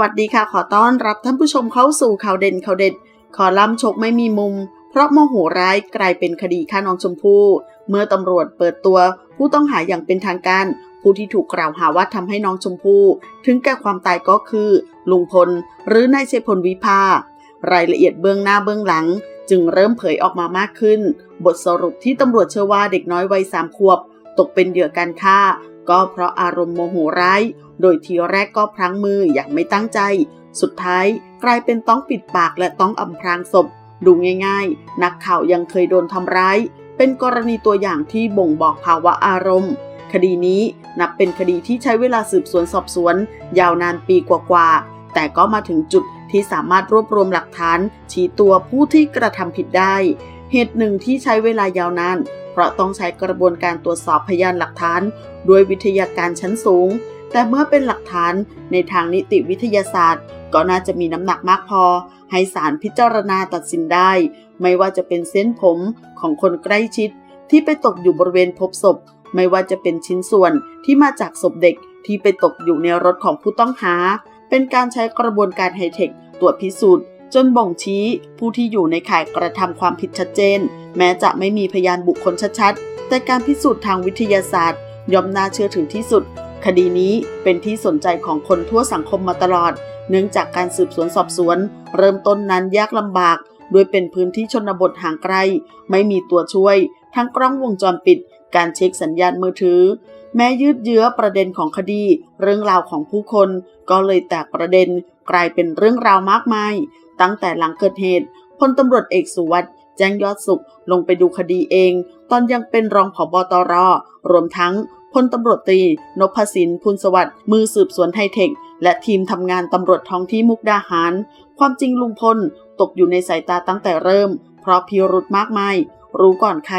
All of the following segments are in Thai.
วัสดีค่ะ ขอต้อนรับท่านผู้ชมเข้าสู่ข่าวเด่นข่าวเด็ด ขอล่ำชกไม่มีมุม เพราะโมโหร้ายกลายเป็นคดีฆ่าน้องชมพู่ เมื่อตำรวจเปิดตัวผู้ต้องหาอย่างเป็นทางการ ผู้ที่ถูกกล่าวหาว่าทำให้น้องชมพู่ ถึงแก่ความตายก็คือ ลุงพล หรือนายชัยพลวิภารายละเอียดเบื้องหน้าเบื้องหลัง จึงเริ่มเผยออกมามากขึ้น บทสรุปที่ตำรวจเชื่อว่าเด็กน้อยวัยสามขวบ ตกเป็นเหยื่อการฆ่า ก็เพราะอารมณ์โมโหร้าย โดยทีแรกก็พลั้งมืออย่างไม่ตั้งใจ สุดท้ายกลายเป็นต้องปิดปากและต้องอำพรางศพ ดูง่ายๆ นักข่าวยังเคยโดนทำร้าย เป็นกรณีตัวอย่างที่บ่งบอกภาวะอารมณ์ คดีนี้นับเป็นคดีที่ใช้เวลาสืบสวนสอบสวน ยาวนานปีกว่าๆ แต่ก็มาถึงจุดที่สามารถรวบรวมหลักฐาน ชี้ตัวผู้ที่กระทำผิดได้ เหตุหนึ่งที่ใช้เวลายาวนาน เพราะต้องใช้กระบวนการตรวจสอบพยานหลักฐาน ด้วยวิทยาการชั้นสูง แต่เมื่อเป็นหลักฐานในทางนิติวิทยาศาสตร์ ก็น่าจะมีน้ำหนักมากพอ ให้ศาลพิจารณาตัดสินได้ ไม่ว่าจะเป็นเส้นผมของคนใกล้ชิด ที่ไปตกอยู่บริเวณพบศพ ไม่ว่าจะเป็นชิ้นส่วนที่มาจากศพเด็กที่ไปตกอยู่ในรถของผู้ต้องหา เป็นการใช้กระบวนการไฮเทคตรวจพิสูจน์ จนบ่งชี้ผู้ที่อยู่ในข่ายกระทำความผิดชัดเจน แม้จะไม่มีพยานบุคคลชัดๆ แต่การพิสูจน์ทางวิทยาศาสตร์ ย่อมน่าเชื่อถือที่สุด คดีนี้เป็นที่สนใจของคนทั่วสังคมมาตลอด เนื่องจากการสืบสวนสอบสวน เริ่มต้นนั้นยากลำบากโดยเป็นพื้นที่ชนบทห่างไกล ไม่มีตัวช่วย ทั้งกล้องวงจรปิด การเช็คสัญญาณมือถือ แม้ยืดเยื้อประเด็นของคดี เรื่องราวของผู้คน ก็เลยแตกประเด็นกลายเป็นเรื่องราวมากมาย ตั้งแต่หลังเกิดเหตุพลตำรวจเอกสุวัสด์แจ้งยอดสุขลงไปดูคดีเอง ตอนยังเป็นรองผบตรรวมทั้งพลตำรวจตรีนพสินพูลสวัสดิ์มือสืบสวนไฮเทค และทีมทำงานตำรวจท้องที่มุกดาหาร ความจริงลุงพลตกอยู่ในสายตาตั้งแต่เริ่ม เพราะพิรุธมากมาย รู้ก่อนใคร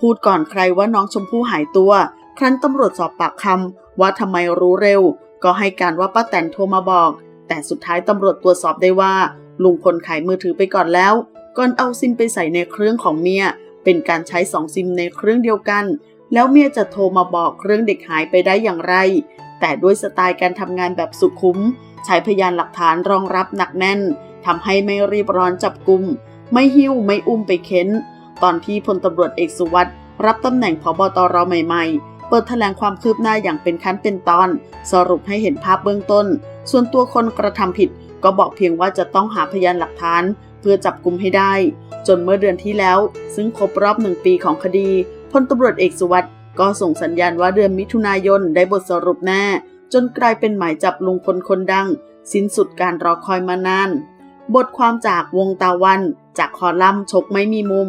พูดก่อนใครว่าน้องชมพู่หายตัว ครั้นตำรวจสอบปากคำว่าทำไมรู้เร็ว ก็ให้การว่าป้าแตนโทรมาบอก แต่สุดท้ายตำรวจตรวจสอบได้ว่า ลุงพลขายมือถือไปก่อนแล้ว ก่อนเอาซิมไปใส่ในเครื่องของเมีย เป็นการใช้สองซิมในเครื่องเดียวกัน แล้วเมียจะโทรมาบอกเครื่องเด็กหายไปได้อย่างไร แต่ด้วยสไตล์การทำงานแบบสุขุม ใช้พยานหลักฐานรองรับหนักแน่นทำให้ไม่รีบร้อนจับกลุ่มไม่หิ้วไม่อุ้มไปเค้น ตอนที่พลตำรวจเอกสุวัสด์รับตำแหน่งพบตรใหม่ๆ เปิดแถลงความคืบหน้าอย่างเป็นขั้นเป็นตอน สรุปให้เห็นภาพเบื้องต้น ส่วนตัวคนกระทำผิดก็บอกเพียงว่าจะต้องหาพยานหลักฐาน เพื่อจับกลุ่มให้ได้ จนเมื่อเดือนที่แล้ว ซึ่งครบรอบหนึ่งปีของคดีพลตำรวจเอกสุวัสด์ก็ส่งสัญญาณว่าเดือนมิถุนายนได้บทสรุปแน่ จนกลายเป็นหมายจับลุงพลคนดัง สิ้นสุดการรอคอยมานาน บทความจากวงตาวัน จากคอลัมน์ชกไม่มีมุม